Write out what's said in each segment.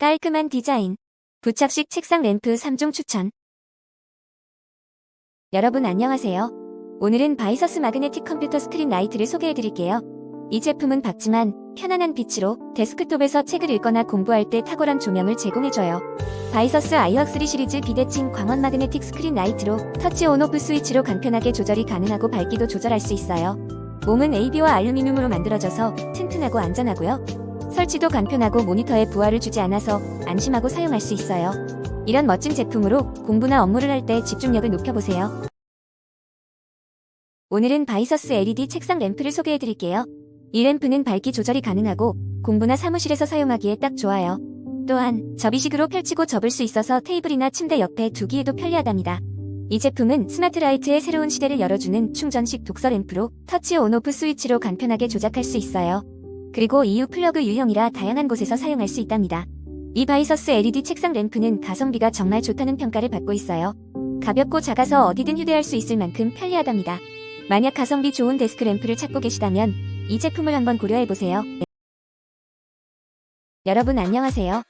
깔끔한 디자인. 부착식 책상 램프 3종 추천. 여러분 안녕하세요. 오늘은 바이서스 마그네틱 컴퓨터 스크린 라이트를 소개해드릴게요. 이 제품은 밝지만 편안한 빛으로 데스크톱에서 책을 읽거나 공부할 때 탁월한 조명을 제공해줘요. 바이서스 아이웍3 시리즈 비대칭 광원 마그네틱 스크린 라이트로 터치 온오프 스위치로 간편하게 조절이 가능하고 밝기도 조절할 수 있어요. 몸은 AB와 알루미늄으로 만들어져서 튼튼하고 안전하고요. 설치도 간편하고 모니터에 부하를 주지 않아서 안심하고 사용할 수 있어요. 이런 멋진 제품으로 공부나 업무를 할 때 집중력을 높여보세요. 오늘은 바이서스 LED 책상 램프를 소개해드릴게요. 이 램프는 밝기 조절이 가능하고 공부나 사무실에서 사용하기에 딱 좋아요. 또한 접이식으로 펼치고 접을 수 있어서 테이블이나 침대 옆에 두기에도 편리하답니다. 이 제품은 스마트라이트의 새로운 시대를 열어주는 충전식 독서 램프로 터치 온오프 스위치로 간편하게 조작할 수 있어요. 그리고 EU 플러그 유형이라 다양한 곳에서 사용할 수 있답니다. 이 바이서스 LED 책상 램프는 가성비가 정말 좋다는 평가를 받고 있어요. 가볍고 작아서 어디든 휴대할 수 있을 만큼 편리하답니다. 만약 가성비 좋은 데스크 램프를 찾고 계시다면 이 제품을 한번 고려해보세요. 여러분 안녕하세요.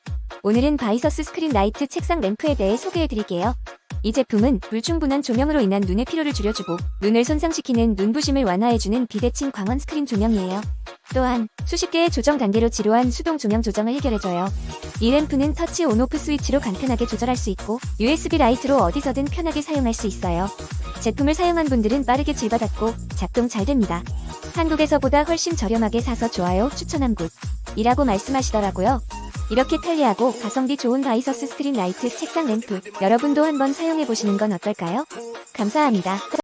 오늘은 바이서스 스크린 라이트 책상 램프에 대해 소개해드릴게요. 이 제품은 불충분한 조명으로 인한 눈의 피로를 줄여주고 눈을 손상시키는 눈부심을 완화해주는 비대칭 광원 스크린 조명이에요. 또한 수십 개의 조정 단계로 지루한 수동 조명 조정을 해결해줘요. 이 램프는 터치 온오프 스위치로 간편하게 조절할 수 있고 USB 라이트로 어디서든 편하게 사용할 수 있어요. 제품을 사용한 분들은 빠르게 질받았고 작동 잘 됩니다. 한국에서보다 훨씬 저렴하게 사서 좋아요 추천한 곳 이라고 말씀하시더라고요. 이렇게 편리하고 가성비 좋은 바이서스 스크린 라이트 책상 램프 여러분도 한번 사용해 보시는 건 어떨까요? 감사합니다.